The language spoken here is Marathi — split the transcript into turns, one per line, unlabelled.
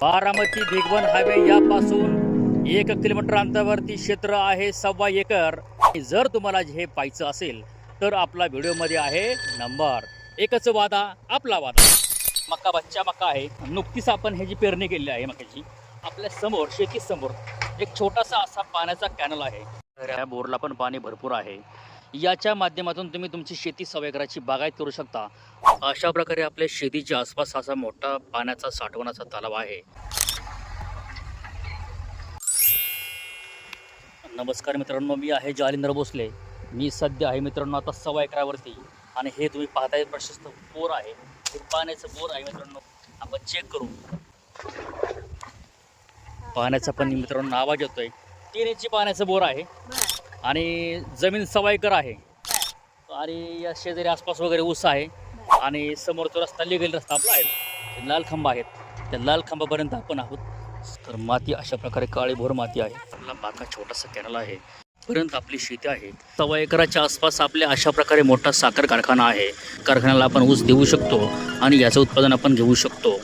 बारामती भिगवण हायवे यापासून एक किलोमीटर अंतरावरती क्षेत्र आहे सव्वा एकर. जर तुम्हाला हे पाहायचं असेल तर आपला व्हिडिओमध्ये आहे नंबर. एकच वादा आपला वादा. मक्का बच्चा मक्का आहे. नुकतीच आपण ह्याची पेरणी केलेली आहे मक्याची आपल्यासमोर शेतीसमोर एक छोटासा असा पाण्याचा कॅनल आहे. या बोरला पण पाणी भरपूर आहे. याच्या माध्यमातून तुम्ही तुमची शेती सवयकराची बागायत करू शकता. अशा प्रकारे आपल्या शेतीच्या आसपास असा मोठा पाण्याचा साठवणाचा तलाव आहे. नमस्कार मित्रांनो मी आहे जालिंद्र भोसले. मी सध्या आहे मित्रांनो आता सव्वा एकरावरती आणि हे तुम्ही पाहताय प्रशस्त बोर आहे. हे पाण्याचं बोर आहे मित्रांनो. आपण चेक करू. पाण्याचा पण मित्रांनो आवाज येतोय. तीन इंची पाण्याचं बोर आहे. आणि जमीन सवायकर आहे. आणि या शेजारी आसपास वगैरे ऊस आहे. आणि समोरचा रस्ता लिगल रस्ता आपला आहे. लाल खांब आहेत. त्या लाल खांबापर्यंत आपण आहोत. तर माती अशा प्रकारे काळीभोर माती आहे. आपला बाका छोटासा कॅनल आहे. पर्यंत आपली शेती आहे. सव्वा एकराच्या आसपास आपल्या अशा प्रकारे मोठा साखर कारखाना आहे. कारखान्याला आपण ऊस देऊ शकतो आणि याचं उत्पादन आपण घेऊ शकतो.